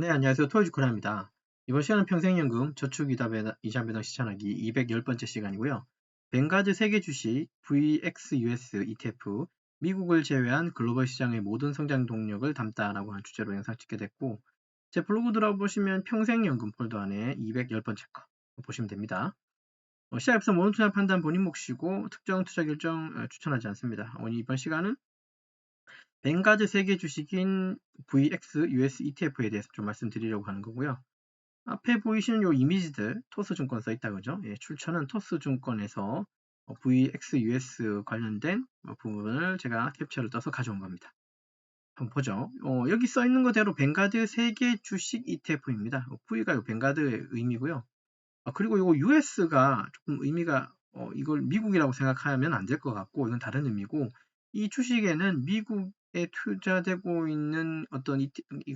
네, 안녕하세요. 토요주쿠나입니다. 이번 시간은 평생연금 저축이자 배당, 시천하기 210번째 시간이고요. 뱅가드 세계 주식 VXUS ETF 미국을 제외한 글로벌 시장의 모든 성장 동력을 담다라고 하는 주제로 영상 찍게 됐고 제 블로그 들어보시면 평생연금 폴더 안에 210번째 거 보시면 됩니다. 어, 시작에서 모든 투자 판단 본인 몫이고 특정 투자 결정 어, 추천하지 않습니다. 오늘 이번 시간은 뱅가드 세계 주식인 VX US ETF에 대해서 좀 말씀드리려고 하는 거고요. 앞에 보이시는 요 이미지들 토스증권 써 있다 그죠? 예, 출처는 토스증권에서 VX US 관련된 부분을 제가 캡처를 떠서 가져온 겁니다. 한번 보죠. 어, 여기 써 있는 그대로 뱅가드 세계 주식 ETF입니다. V가 요 뱅가드의 의미고요. 아, 그리고 요 US가 조금 의미가 어, 이걸 미국이라고 생각하면 안 될 것 같고 이건 다른 의미고 이 주식에는 미국 에 투자되고 있는 어떤 이,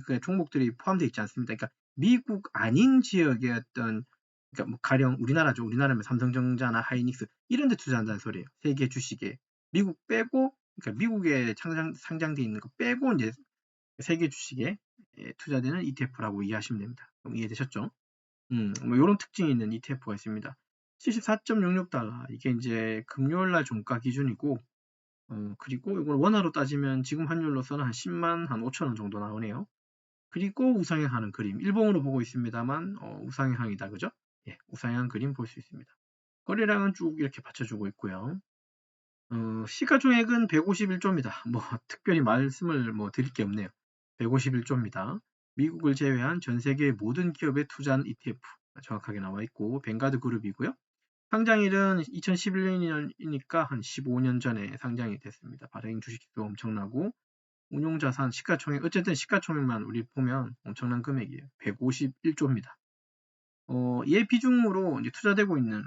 그 종목들이 포함되어 있지 않습니까? 그러니까 미국 아닌 지역의 어떤 그러니까 뭐 가령 우리나라죠. 우리나라면 삼성전자나 하이닉스 이런 데 투자한다는 소리예요. 세계 주식에 미국 빼고 그러니까 미국에 상장 상장돼 있는 거 빼고 이제 세계 주식에 예, 투자되는 ETF라고 이해하시면 됩니다. 그럼 이해되셨죠? 음, 뭐 이런 특징이 있는 ETF가 있습니다. 74.66달러 이게 이제 금요일 날 종가 기준이고 어, 그리고 이걸 원화로 따지면 지금 환율로서는 한 10만 한 5천 원 정도 나오네요. 그리고 우상향하는 그림. 일봉으로 보고 있습니다만 어, 우상향이다. 그죠? 예, 우상향 그림 볼 수 있습니다. 거래량은 쭉 이렇게 받쳐주고 있고요. 어, 시가총액은 151조입니다. 뭐 특별히 말씀을 뭐 드릴 게 없네요. 151조입니다. 미국을 제외한 전 세계의 모든 기업에 투자한 ETF 정확하게 나와 있고 뱅가드 그룹이고요. 상장일은 2011년이니까 한 15년 전에 상장이 됐습니다. 발행 주식도 엄청나고 운용자산 시가총액 어쨌든 시가총액만 우리 보면 엄청난 금액이에요. 151조입니다. 어, 얘 비중으로 이제 투자되고 있는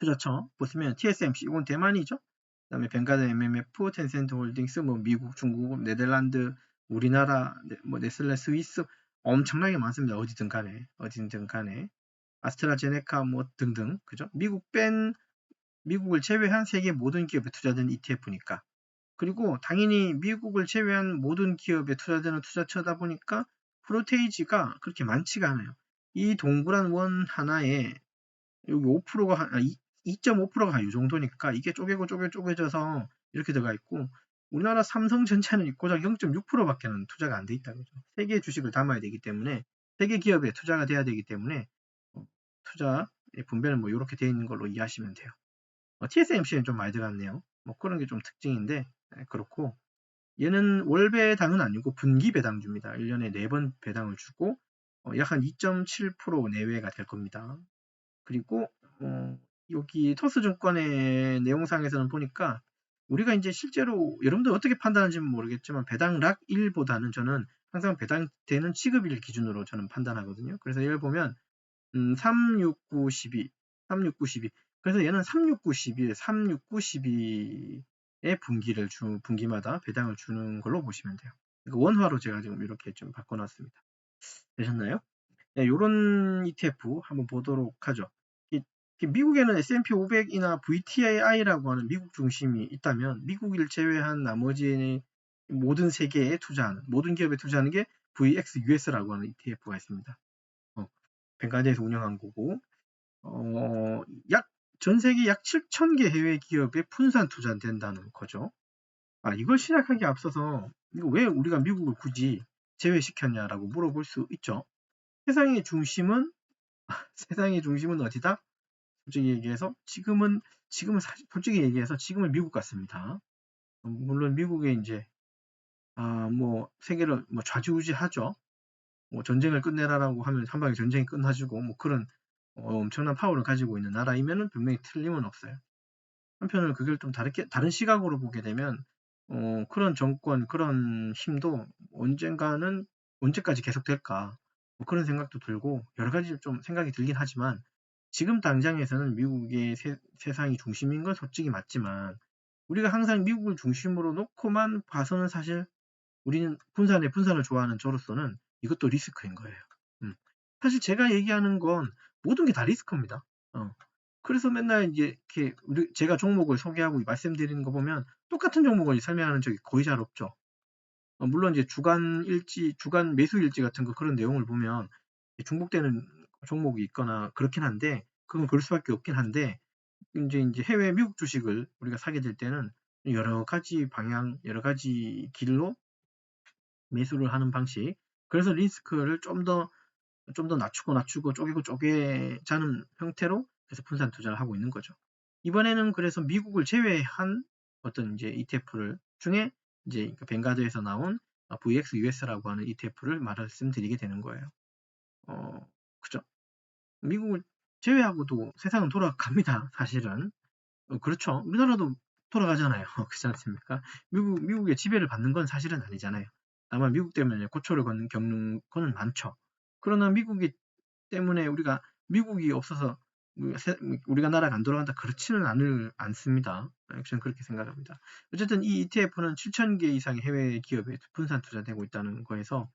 투자처 보시면 TSMC 이건 대만이죠. 그다음에 뱅가드 MMF, 텐센트 홀딩스, 뭐 미국, 중국, 네덜란드, 우리나라, 뭐 네슬레, 스위스 엄청나게 많습니다. 어디든 간에 어디든 간에 아스트라제네카 뭐 등등 그죠? 미국 뺀 미국을 제외한 세계 모든 기업에 투자된 ETF니까 그리고 당연히 미국을 제외한 모든 기업에 투자되는 투자처다 보니까 프로테이지가 그렇게 많지가 않아요. 이 동그란 원 하나에 여기 5%가 2.5%가 이 정도니까 이게 쪼개고 쪼개 쪼개져서 이렇게 들어가 있고 우리나라 삼성 전체는 고작 0.6%밖에는 투자가 안 돼 있다 그죠. 세계 주식을 담아야 되기 때문에 세계 기업에 투자가 돼야 되기 때문에 투자 분배는 뭐 이렇게 되어 있는 걸로 이해하시면 돼요. 어, TSMC는 좀 많이 들어갔네요. 뭐 그런 게 좀 특징인데 네, 그렇고 얘는 월 배당은 아니고 분기 배당줍니다. 1년에 4번 배당을 주고 어, 약한 2.7% 내외가 될 겁니다. 그리고 어, 여기 토스증권의 내용상에서는 보니까 우리가 이제 실제로 여러분들 어떻게 판단하는지는 모르겠지만 배당락 1보다는 저는 항상 배당되는 취급일 기준으로 저는 판단하거든요. 그래서 예를 보면 음, 369, 12, 369, 12. 그래서 얘는 369, 12, 369, 12의 분기를 주, 분기마다 배당을 주는 걸로 보시면 돼요. 그러니까 원화로 제가 지금 이렇게 좀 바꿔놨습니다. 되셨나요? 네, 이런 ETF 한번 보도록 하죠. 이, 미국에는 S&P 500이나 VTI라고 하는 미국 중심이 있다면 미국을 제외한 나머지 모든 세계에 투자하는 모든 기업에 투자하는 게 VXUS라고 하는 ETF가 있습니다. 뱅가드에서 운영한 거고 어, 약 전 세계 약 7천 개 해외 기업에 분산 투자된다는 거죠. 아, 이걸 시작하기 앞서서 이거 왜 우리가 미국을 굳이 제외시켰냐라고 물어볼 수 있죠. 세상의 중심은 세상의 중심은 어디다? 솔직히 얘기해서 지금은 지금은 사실 솔직히 얘기해서 지금은 미국 같습니다. 물론 미국에 이제 아 뭐 세계를 뭐 좌지우지하죠. 뭐 전쟁을 끝내라라고 하면 한 방에 전쟁이 끝나지고 뭐 그런 어, 엄청난 파워를 가지고 있는 나라이면은 분명히 틀림은 없어요. 한편으로 그걸 좀 다르게 다른 시각으로 보게 되면 어, 그런 정권 그런 힘도 언젠가는 언제까지 계속될까 뭐 그런 생각도 들고 여러 가지 좀 생각이 들긴 하지만 지금 당장에서는 미국의 세, 세상이 중심인 건 솔직히 맞지만 우리가 항상 미국을 중심으로 놓고만 봐서는 사실 우리는 분산에 분산을 좋아하는 저로서는 이것도 리스크인 거예요. 음. 사실 제가 얘기하는 건 모든 게 다 리스크입니다. 어. 그래서 맨날 이제 이렇게 제가 종목을 소개하고 말씀드리는 거 보면 똑같은 종목을 설명하는 적이 거의 잘 없죠. 어, 물론 이제 주간 일지, 주간 매수 일지 같은 거 그런 내용을 보면 중복되는 종목이 있거나 그렇긴 한데 그건 그럴 수밖에 없긴 한데 이제 이제 해외 미국 주식을 우리가 사게 될 때는 여러 가지 방향, 여러 가지 길로 매수를 하는 방식. 그래서 리스크를 좀 더 좀 더 낮추고 낮추고 쪼개고 쪼개자는 형태로 그래서 분산 투자를 하고 있는 거죠. 이번에는 그래서 미국을 제외한 어떤 이제 ETF를 중에 이제 그 뱅가드에서 나온 VXUS라고 하는 ETF를 말씀드리게 되는 거예요. 어, 그죠? 미국을 제외하고도 세상은 돌아갑니다. 사실은. 어, 그렇죠. 우리나라도 돌아가잖아요. 그렇지 않습니까? 미국, 미국의 지배를 받는 건 사실은 아니잖아요. 다만 미국 때문에 고초를 겪는 거는 많죠. 그러나 미국이 때문에 우리가 미국이 없어서 뭐 우리가 나라가 안 돌아간다 그렇지는 않을 않습니다. 저는 그렇게 생각합니다. 어쨌든 이 ETF는 7,000개 이상의 해외 기업에 분산 투자되고 있다는 거에서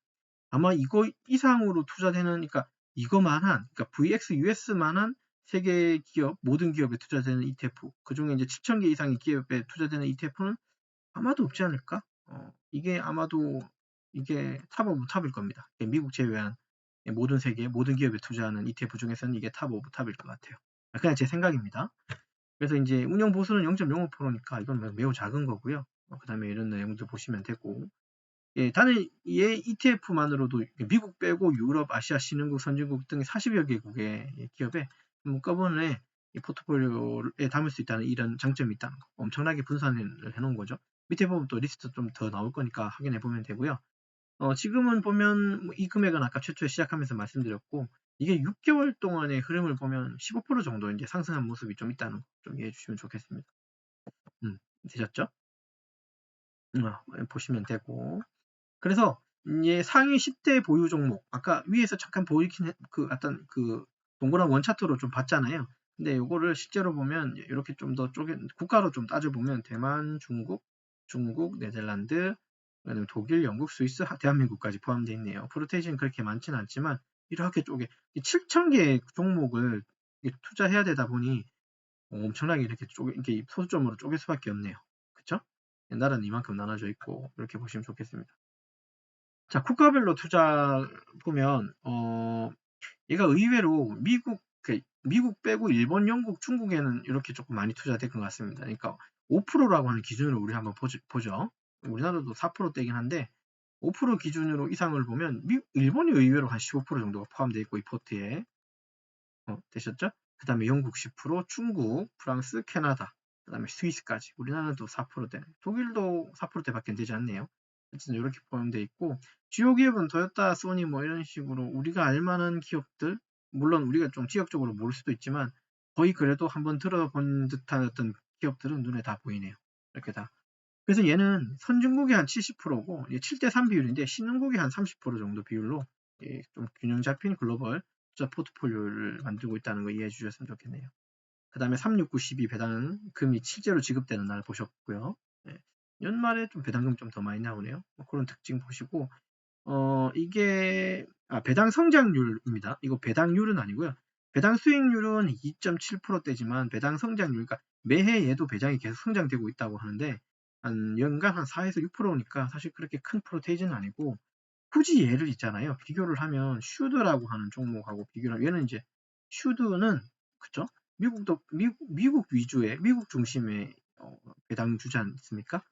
아마 이거 이상으로 투자되는 그러니까 이거만한 그러니까 VXUS만한 세계 기업 모든 기업에 투자되는 ETF 그 중에 이제 7,000개 이상의 기업에 투자되는 ETF는 아마도 없지 않을까? 어, 이게 아마도 이게 탑 오브 탑일 겁니다. 미국 제외한 모든 세계 모든 기업에 투자하는 ETF 중에서는 이게 탑 오브 탑일 것 같아요. 그냥 제 생각입니다. 그래서 이제 운영 보수는 0.05%니까 이건 매우 작은 거고요. 어, 그 다음에 이런 내용들 보시면 되고 예, 단일 얘 ETF만으로도 미국 빼고 유럽, 아시아, 신흥국, 선진국 등 40여 개국의 기업에 한꺼번에 포트폴리오에 담을 수 있다는 이런 장점이 있다. 엄청나게 분산을 해놓은 거죠. 밑에 보면 또 리스트 좀 더 나올 거니까 확인해 보면 되고요. 어, 지금은 보면 뭐 이 금액은 아까 최초에 시작하면서 말씀드렸고 이게 6개월 동안의 흐름을 보면 15% 정도 이제 상승한 모습이 좀 있다는 거 좀 이해해 주시면 좋겠습니다. 음, 되셨죠? 음, 보시면 되고 그래서 이 상위 10대 보유 종목 아까 위에서 잠깐 보이긴 해, 그 어떤 그 동그란 원 차트로 좀 봤잖아요. 근데 이거를 실제로 보면 이렇게 좀 더 쪼개 국가로 좀 따져 보면 대만, 중국, 중국, 네덜란드, 그다음에 독일, 영국, 스위스, 대한민국까지 포함되어 있네요. 프로테이지는 그렇게 많지는 않지만 이렇게 쪼개 7,000개 종목을 투자해야 되다 보니 엄청나게 이렇게 쪼개 이렇게 소수점으로 쪼갤 수밖에 없네요. 그쵸? 나라는 이만큼 나눠져 있고 이렇게 보시면 좋겠습니다. 자, 국가별로 투자 보면 어 얘가 의외로 미국 그 미국 빼고 일본, 영국, 중국에는 이렇게 조금 많이 투자될 것 같습니다. 그러니까 5%라고 하는 기준으로 우리 한번 보죠. 우리나라도 4%대긴 한데 5% 기준으로 이상을 보면 미, 일본이 의외로 한 15% 정도가 포함되어 있고 이 포트에 어, 되셨죠? 그 다음에 영국 10%, 중국, 프랑스, 캐나다, 그 다음에 스위스까지 우리나라도 4%대, 독일도 4%대밖에 되지 않네요. 어쨌든 이렇게 포함되어 있고 주요 기업은 토요타, 소니 뭐 이런 식으로 우리가 알만한 기업들 물론 우리가 좀 지역적으로 모를 수도 있지만 거의 그래도 한번 들어본 듯한 어떤 기업들은 눈에 다 보이네요. 이렇게 다 그래서 얘는 선진국이 한 70%고 7대3 비율인데 신흥국이 한 30% 정도 비율로 좀 균형 잡힌 글로벌 투자 포트폴리오를 만들고 있다는 거 이해해 주셨으면 좋겠네요. 그 다음에 3692 배당 금이 실제로 지급되는 날 보셨고요. 네. 연말에 좀 배당금 좀 더 많이 나오네요. 뭐 그런 특징 보시고 어 이게 아, 배당 성장률입니다. 이거 배당률은 아니고요. 배당 수익률은 2.7%대지만 배당 성장률, 그러니까 매해 얘도 배당이 계속 성장되고 있다고 하는데 한 연간 한 4에서 6%니까 사실 그렇게 큰 프로테이지는 아니고 굳이 얘를 있잖아요. 비교를 하면 슈드라고 하는 종목하고 비교를 하면 얘는 이제 슈드는 그쵸? 미국도 미국, 미국 위주의 미국 중심의 어, 배당 주지 않습니까?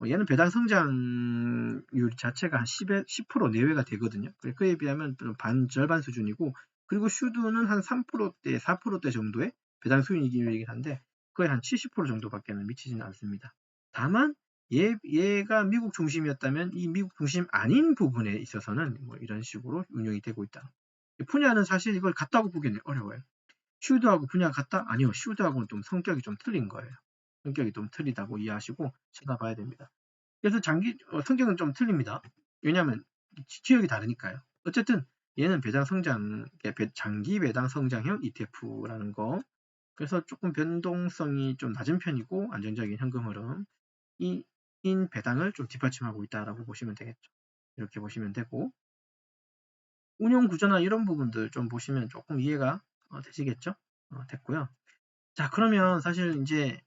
어, 얘는 배당 성장률 자체가 한 10에, 10% 내외가 되거든요. 그에 비하면 반 절반 수준이고 그리고 슈드는 한 3%대, 4%대 정도의 배당 수익률이긴 한데 거의 한 70% 정도밖에 는 미치지는 않습니다. 다만 얘, 얘가 미국 중심이었다면 이 미국 중심 아닌 부분에 있어서는 뭐 이런 식으로 운영이 되고 있다. 분야는 사실 이걸 같다고 보기는 어려워요. 슈드하고 분야가 같다? 아니요. 슈드하고는 좀 성격이 좀 틀린 거예요. 성격이 좀 틀리다고 이해하시고 찾아봐야 됩니다. 그래서 장기 어, 성격은 좀 틀립니다. 왜냐하면 지역이 다르니까요. 어쨌든 얘는 배당 성장, 장기 배당 성장형 ETF라는 거. 그래서 조금 변동성이 좀 낮은 편이고 안정적인 현금 흐름. 이인 배당을 좀 뒷받침하고 있다라고 보시면 되겠죠. 이렇게 보시면 되고 운영 구조나 이런 부분들 좀 보시면 조금 이해가 어, 되시겠죠? 어, 됐고요. 자 그러면 사실 이제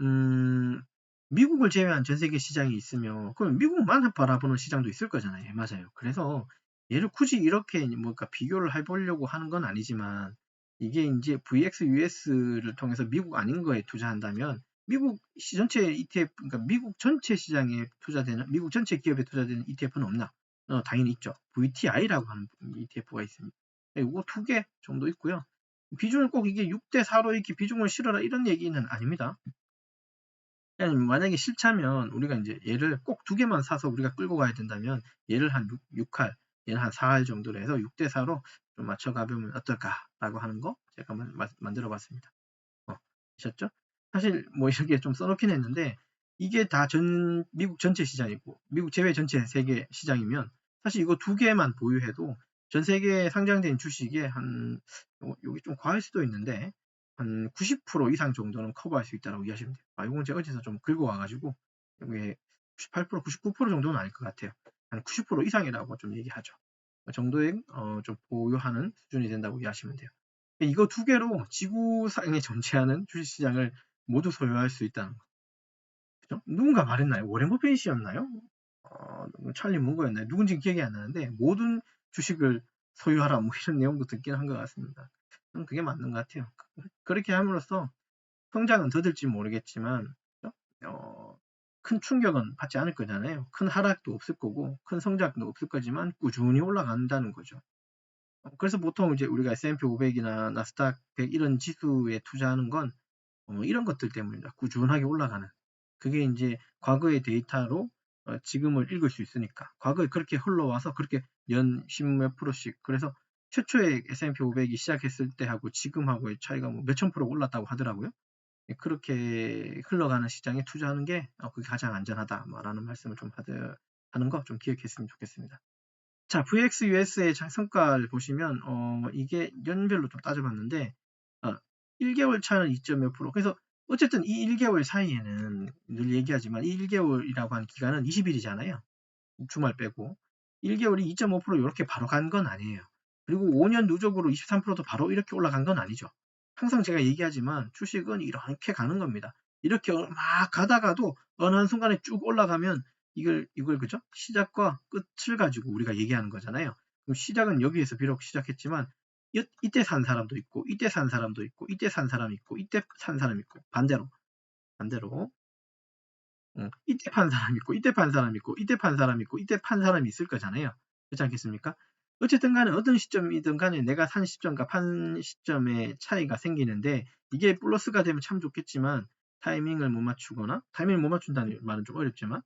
음, 미국을 제외한 전 세계 시장이 있으면 그럼 미국만 바라보는 시장도 있을 거잖아요. 맞아요. 그래서 얘를 굳이 이렇게 뭔가 비교를 해보려고 하는 건 아니지만 이게 이제 VXUS를 통해서 미국 아닌 거에 투자한다면 미국 시 전체 ETF, 그러니까 미국 전체 시장에 투자되는, 미국 전체 기업에 투자되는 ETF는 없나? 어, 당연히 있죠. VTI라고 하는 ETF가 있습니다. 이거 두 개 정도 있고요. 비중을 꼭 이게 6대 4로 이렇게 비중을 실어라 이런 얘기는 아닙니다. 만약에 싫다면 우리가 이제 얘를 꼭 두 개만 사서 우리가 끌고 가야 된다면 얘를 한 6, 6할, 얘는 한 4할 정도로 해서 6대 4로 좀 맞춰 가보면 어떨까라고 하는 거 제가 만들어 봤습니다. 어, 아셨죠? 사실 뭐 이렇게 좀 써놓긴 했는데 이게 다 전 미국 전체 시장이고 미국 제외 전체 세계 시장이면 사실 이거 두 개만 보유해도 전 세계에 상장된 주식의 한 여기 좀 과할 수도 있는데 한 90% 이상 정도는 커버할 수 있다고 이해하시면 돼요. 아, 이건 제가 어디서 좀 긁어 와가지고 여기 98% 99% 정도는 아닐 것 같아요. 한 90% 이상이라고 좀 얘기하죠. 그 정도의 어, 좀 보유하는 수준이 된다고 이해하시면 돼요. 이거 두 개로 지구상에 존재하는 주식시장을 모두 소유할 수 있다는 거. 그죠? 누군가 말했나요? 워렌 버핏이었나요? 어, 찰리 문거였나요? 누군지 기억이 안 나는데 모든 주식을 소유하라 뭐 이런 내용도 듣긴 한 것 같습니다. 그게 맞는 것 같아요. 그렇게 함으로써 성장은 더딜지 모르겠지만 어, 큰 충격은 받지 않을 거잖아요. 큰 하락도 없을 거고 큰 성장도 없을 거지만 꾸준히 올라간다는 거죠. 그래서 보통 이제 우리가 S&P 500이나 나스닥 100 이런 지수에 투자하는 건 어, 이런 것들 때문입니다. 꾸준하게 올라가는. 그게 이제 과거의 데이터로 어, 지금을 읽을 수 있으니까. 과거에 그렇게 흘러와서 그렇게 연 10몇 프로씩. 그래서 최초의 S&P 500이 시작했을 때하고 지금하고의 차이가 뭐 몇천 프로 올랐다고 하더라고요. 예, 그렇게 흘러가는 시장에 투자하는 게 어, 그게 가장 안전하다 라는 말씀을 좀 하는 거 좀 기억했으면 좋겠습니다. 자, VXUS의 성과를 보시면 어, 이게 연별로 좀 따져봤는데 어, 1개월 차는 2. 몇 프로. 그래서 어쨌든 이 1개월 사이에는 늘 얘기하지만 이 1개월이라고 하는 기간은 20일이잖아요. 주말 빼고 1개월이 2.5% 이렇게 바로 간 건 아니에요. 그리고 5년 누적으로 23%도 바로 이렇게 올라간 건 아니죠. 항상 제가 얘기하지만 주식은 이렇게 가는 겁니다. 이렇게 막 가다가도 어느 한 순간에 쭉 올라가면 이걸 이걸 그죠? 시작과 끝을 가지고 우리가 얘기하는 거잖아요. 그럼 시작은 여기에서 비록 시작했지만 이 때 산 사람도 있고 이때 산 사람도 있고 이때 산 사람이 있고 이때 산 사람이 있고 반대로 반대로 어, 이때 판 사람 있고 이때 판 사람 있고 이때 판 사람 있고 이때 판 사람이 있을 거잖아요. 그렇지 않겠습니까? 어쨌든 간에 어떤 시점이든 간에 내가 산 시점과 판 시점에 차이가 생기는데 이게 플러스가 되면 참 좋겠지만 타이밍을 못 맞추거나 타이밍을 못 맞춘다는 말은 좀 어렵지만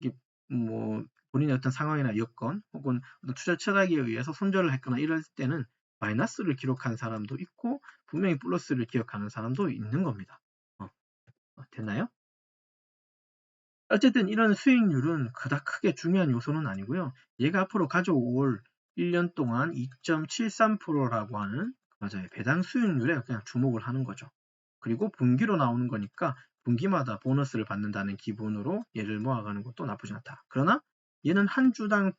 이게 뭐 본인의 어떤 상황이나 여건 혹은 어떤 투자 철학에 의해서 손절을 했거나 이럴 때는 마이너스를 기록한 사람도 있고 분명히 플러스를 기억하는 사람도 있는 겁니다. 어, 어 됐나요? 어쨌든 이런 수익률은 그닥 크게 중요한 요소는 아니고요. 얘가 앞으로 가져올 1년 동안 2.73%라고 하는 맞아요. 배당 수익률에 그냥 주목을 하는 거죠. 그리고 분기로 나오는 거니까 분기마다 보너스를 받는다는 기분으로 얘를 모아가는 것도 나쁘지 않다. 그러나 얘는 한 주당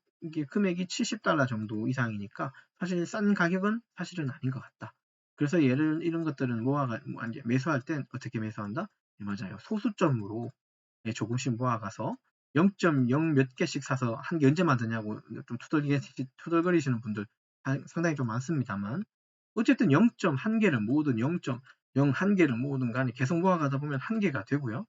금액이 70달러 정도 이상이니까 사실 싼 가격은 사실은 아닌 것 같다. 그래서 얘를 이런 것들은 모아가 뭐 매수할 땐 어떻게 매수한다? 네, 맞아요. 소수점으로 예, 조금씩 모아가서 0.0 몇 개씩 사서 한 개 언제 만드냐고 좀 투덜거리시는 분들 상당히 좀 많습니다만 어쨌든 0.1개를 모으든 0.01개를 모으든 간에 계속 모아가다 보면 한 개가 되고요.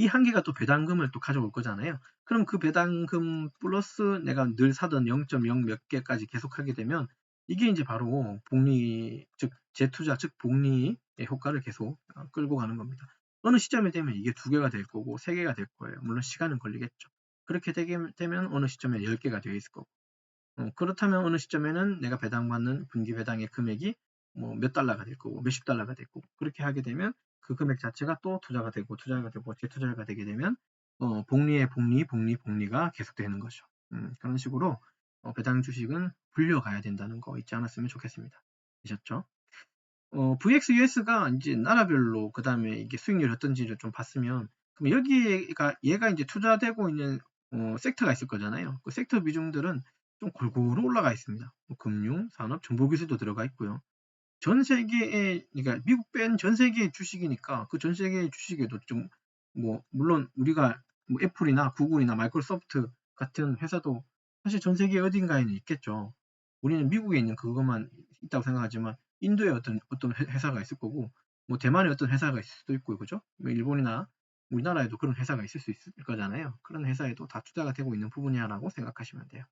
이한 개가 또 배당금을 또 가져올 거잖아요. 그럼 그 배당금 플러스 내가 늘 사던 0.0 몇 개까지 계속 하게 되면 이게 이제 바로 복리, 즉 재투자, 즉 복리의 효과를 계속 어, 끌고 가는 겁니다. 어느 시점에 되면 이게 두 개가 될 거고 세 개가 될 거예요. 물론 시간은 걸리겠죠. 그렇게 되면 어느 시점에 열 개가 되어 있을 거고 어, 그렇다면 어느 시점에는 내가 배당받는 분기 배당의 금액이 뭐 몇 달러가 될 거고 몇십 달러가 될 거고 그렇게 하게 되면 그 금액 자체가 또 투자가 되고 투자가 되고 재투자가 되게 되면 어, 복리의 복리, 복리, 복리가 계속되는 거죠. 음, 그런 식으로 어, 배당 주식은 불려가야 된다는 거 잊지 않았으면 좋겠습니다. 되셨죠? 어, VXUS가 이제 나라별로 그 다음에 이게 수익률이 어떤지를 좀 봤으면 그럼 여기가 얘가 이제 투자되고 있는 어, 섹터가 있을 거잖아요. 그 섹터 비중들은 좀 골고루 올라가 있습니다. 뭐 금융, 산업, 정보기술도 들어가 있고요. 전 세계에 그러니까 미국 뺀 전 세계의 주식이니까 그 전 세계의 주식에도 좀 뭐 물론 우리가 뭐 애플이나 구글이나 마이크로소프트 같은 회사도 사실 전 세계 어딘가에는 있겠죠. 우리는 미국에 있는 그것만 있다고 생각하지만 인도에 어떤 어떤 회사가 있을 거고 뭐 대만에 어떤 회사가 있을 수도 있고 그죠? 뭐 일본이나 우리나라에도 그런 회사가 있을 수 있을 거잖아요. 그런 회사에도 다 투자가 되고 있는 부분이야라고 생각하시면 돼요.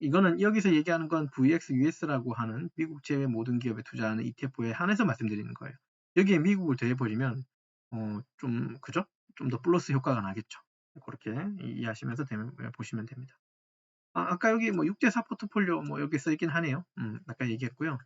이거는 여기서 얘기하는 건 VXUS라고 하는 미국 제외 모든 기업에 투자하는 ETF에 한해서 말씀드리는 거예요. 여기에 미국을 더해버리면 어, 좀 그죠? 좀 더 플러스 효과가 나겠죠. 그렇게 이해하시면서 되면, 보시면 됩니다. 아, 까 여기 뭐 6대4 포트폴리오 뭐 여기 써 있긴 하네요. 음, 아까 얘기했고요.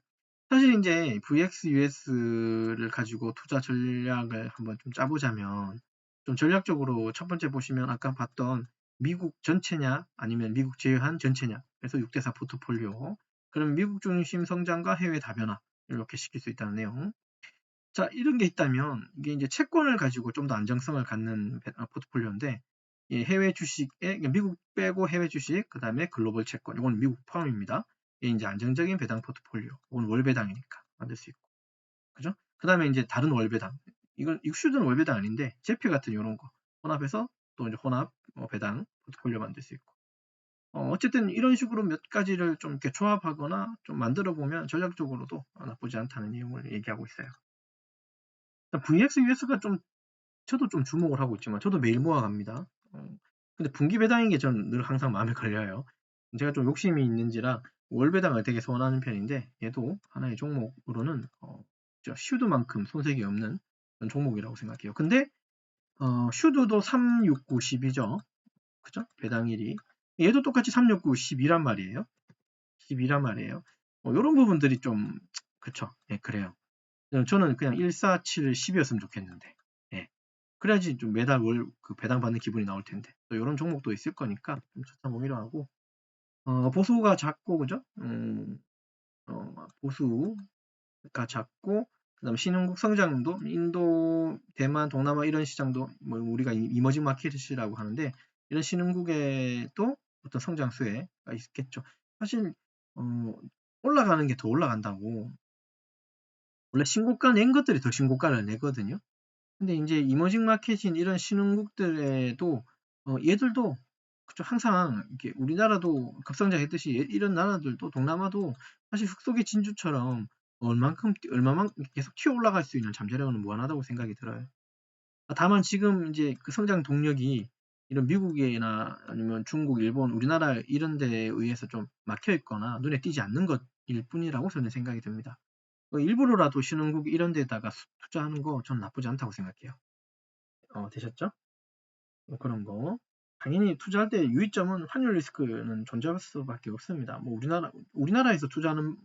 사실 이제 VXUS를 가지고 투자 전략을 한번 좀 짜보자면 좀 전략적으로 첫 번째 보시면 아까 봤던 미국 전체냐 아니면 미국 제외한 전체냐 그래서 6대4 포트폴리오 그럼 미국 중심 성장과 해외 다변화 이렇게 시킬 수 있다는 내용. 자 이런 게 있다면 이게 이제 채권을 가지고 좀 더 안정성을 갖는 어, 포트폴리오인데 해외 주식에 그러니까 미국 빼고 해외 주식 그 다음에 글로벌 채권 이건 미국 포함입니다. 이게 이제 안정적인 배당 포트폴리오 이건 월 배당이니까 만들 수 있고 그죠? 그 다음에 이제 다른 월 배당 이건 익슈드는 월 배당 아닌데 제표 같은 이런 거 혼합해서 또 이제 혼합 어, 배당 포트폴리오 만들 수 있고 어, 쨌든 이런 식으로 몇 가지를 좀 이렇게 조합하거나 좀 만들어 보면 전략적으로도 나쁘지 않다는 내용을 얘기하고 있어요. VX, US가 좀 저도 좀 주목을 하고 있지만 저도 매일 모아갑니다. 어, 근데 분기 배당인 게 저는 늘 항상 마음에 걸려요. 제가 좀 욕심이 있는지라 월 배당을 되게 소원하는 편인데 얘도 하나의 종목으로는 어, 슈드만큼 손색이 없는 종목이라고 생각해요. 근데 어, 슈드도 369, 10이죠. 그죠? 배당일이. 얘도 똑같이 369, 10이란 말이에요. 10이란 말이에요. 뭐, 이런 부분들이 좀, 그쵸. 예, 그래요. 저는 그냥 147, 10이었으면 좋겠는데. 예. 그래야지 좀 매달 월 그 배당 받는 기분이 나올 텐데. 또 이런 종목도 있을 거니까 좀 찾아보기로 하고. 어, 보수가 작고, 그죠? 음, 어, 보수가 작고, 그다음 신흥국 성장도 인도, 대만, 동남아 이런 시장도 뭐 우리가 이머징 마켓이라고 하는데 이런 신흥국에도 어떤 성장 수혜가 있겠죠. 사실 어, 올라가는 게 더 올라간다고 원래 신고가 낸 것들이 더 신고가를 내거든요. 근데 이제 이머징 마켓인 이런 신흥국들에도 어, 얘들도 그쵸 항상 이렇게 우리나라도 급성장했듯이 이런 나라들도 동남아도 사실 흑석의 진주처럼 얼만큼 얼마만큼 계속 튀어 올라갈 수 있는 잠재력은 무한하다고 생각이 들어요. 다만 지금 이제 그 성장 동력이 이런 미국이나 아니면 중국, 일본, 우리나라 이런 데에 의해서 좀 막혀 있거나 눈에 띄지 않는 것일 뿐이라고 저는 생각이 듭니다. 뭐 일부러라도 신흥국 이런 데다가 투자하는 거 저는 나쁘지 않다고 생각해요. 어, 되셨죠? 뭐 그런 거. 당연히 투자할 때 유의점은 환율 리스크는 존재할 수밖에 없습니다. 뭐 우리나라 우리나라에서 투자는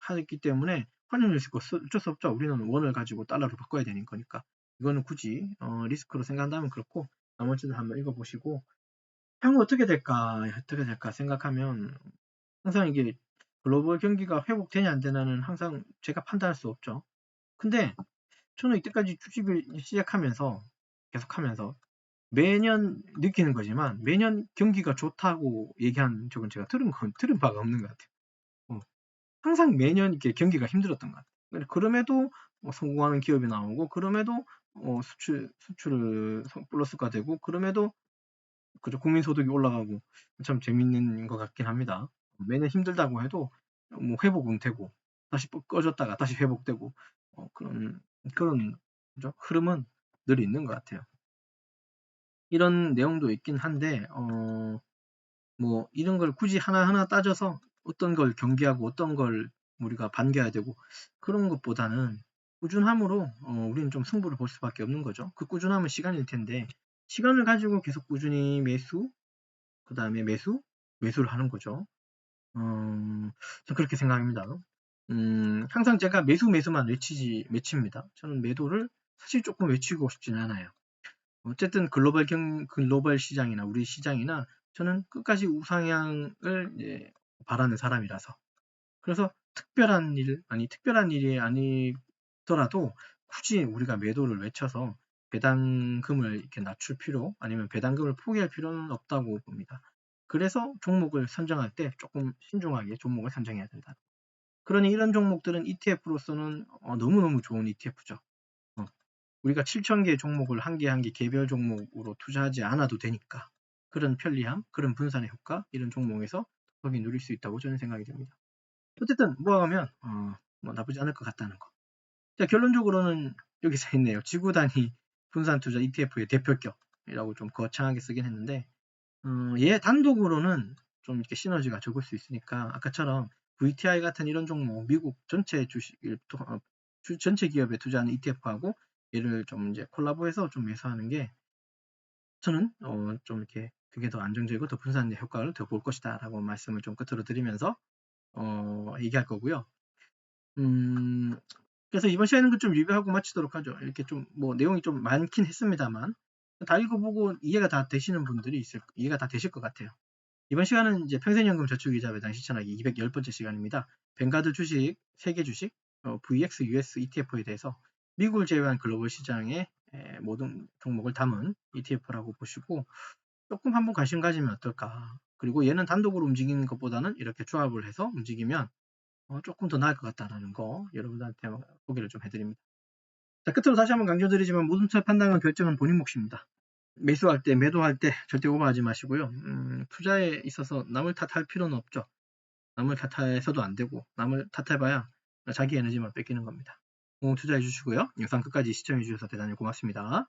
하기 때문에 환율 리스크 어쩔 수 없죠. 우리는 원을 가지고 달러로 바꿔야 되는 거니까. 이거는 굳이 어, 리스크로 생각한다면 그렇고 나머지는 한번 읽어보시고 향후 어떻게 될까 어떻게 될까 생각하면 항상 이게 글로벌 경기가 회복되냐 안 되냐는 항상 제가 판단할 수 없죠. 근데 저는 이때까지 주식을 시작하면서 계속하면서 매년 느끼는 거지만 매년 경기가 좋다고 얘기한 적은 제가 들은 건 들은 바가 없는 것 같아요. 어, 항상 매년 이렇게 경기가 힘들었던 것 같아요. 그럼에도 뭐 성공하는 기업이 나오고 그럼에도 어, 수출 수출을 플러스가 되고 그럼에도 그죠 국민소득이 올라가고 참 재밌는 것 같긴 합니다. 매년 힘들다고 해도 뭐 회복은 되고 다시 꺼졌다가 다시 회복되고 어, 그런 그런 그죠? 흐름은 늘 있는 것 같아요. 이런 내용도 있긴 한데 어, 뭐 이런 걸 굳이 하나하나 따져서 어떤 걸 경계하고 어떤 걸 우리가 반겨야 되고 그런 것보다는 꾸준함으로 어, 우리는 좀 승부를 볼 수밖에 없는 거죠. 그 꾸준함은 시간일 텐데 시간을 가지고 계속 꾸준히 매수, 그 다음에 매수, 매수를 하는 거죠. 어, 저 그렇게 생각합니다. 음, 항상 제가 매수 매수만 외치지 외칩니다. 저는 매도를 사실 조금 외치고 싶지는 않아요. 어쨌든 글로벌 경 글로벌 시장이나 우리 시장이나 저는 끝까지 우상향을 예, 바라는 사람이라서 그래서 특별한 일 아니 특별한 일이 아니 더라도 굳이 우리가 매도를 외쳐서 배당금을 이렇게 낮출 필요 아니면 배당금을 포기할 필요는 없다고 봅니다. 그래서 종목을 선정할 때 조금 신중하게 종목을 선정해야 된다. 그러니 이런 종목들은 ETF로서는 어, 너무너무 좋은 ETF죠. 어. 우리가 7,000개 종목을 한 개 한 개 개별 종목으로 투자하지 않아도 되니까 그런 편리함, 그런 분산의 효과 이런 종목에서 거기 누릴 수 있다고 저는 생각이 됩니다. 어쨌든 모아가면 어, 뭐 나쁘지 않을 것 같다는 거. 자 결론적으로는 여기 써 있네요. 지구 단위 분산 투자 ETF의 대표격이라고 좀 거창하게 쓰긴 했는데 어, 얘 단독으로는 좀 이렇게 시너지가 적을 수 있으니까 아까처럼 VTI 같은 이런 종목 미국 전체 주식을 어, 주, 전체 기업에 투자하는 ETF하고 얘를 좀 이제 콜라보해서 좀 매수하는 게 저는 어, 좀 이렇게 그게 더 안정적이고 더 분산 효과를 더 볼 것이다 라고 말씀을 좀 끝으로 드리면서 어, 얘기할 거고요. 음, 그래서 이번 시간은 좀 리뷰하고 마치도록 하죠. 이렇게 좀 뭐 내용이 좀 많긴 했습니다만 다 읽어보고 이해가 다 되시는 분들이 있을 이해가 다 되실 것 같아요. 이번 시간은 이제 평생연금 저축이자 배당 실천하기 210번째 시간입니다. 뱅가드 주식, 세계 주식, 어, VX, US ETF에 대해서 미국을 제외한 글로벌 시장의 에, 모든 종목을 담은 ETF라고 보시고 조금 한번 관심 가지면 어떨까. 그리고 얘는 단독으로 움직이는 것보다는 이렇게 조합을 해서 움직이면 어, 조금 더 나을 것 같다는 거 여러분들한테 소개를 좀 해드립니다. 자, 끝으로 다시 한번 강조드리지만 모든 투자 판단과 결정은 본인 몫입니다. 매수할 때, 매도할 때 절대 오버하지 마시고요. 음, 투자에 있어서 남을 탓할 필요는 없죠. 남을 탓해서도 안 되고 남을 탓해봐야 자기 에너지만 뺏기는 겁니다. 공투자해 주시고요. 영상 끝까지 시청해 주셔서 대단히 고맙습니다.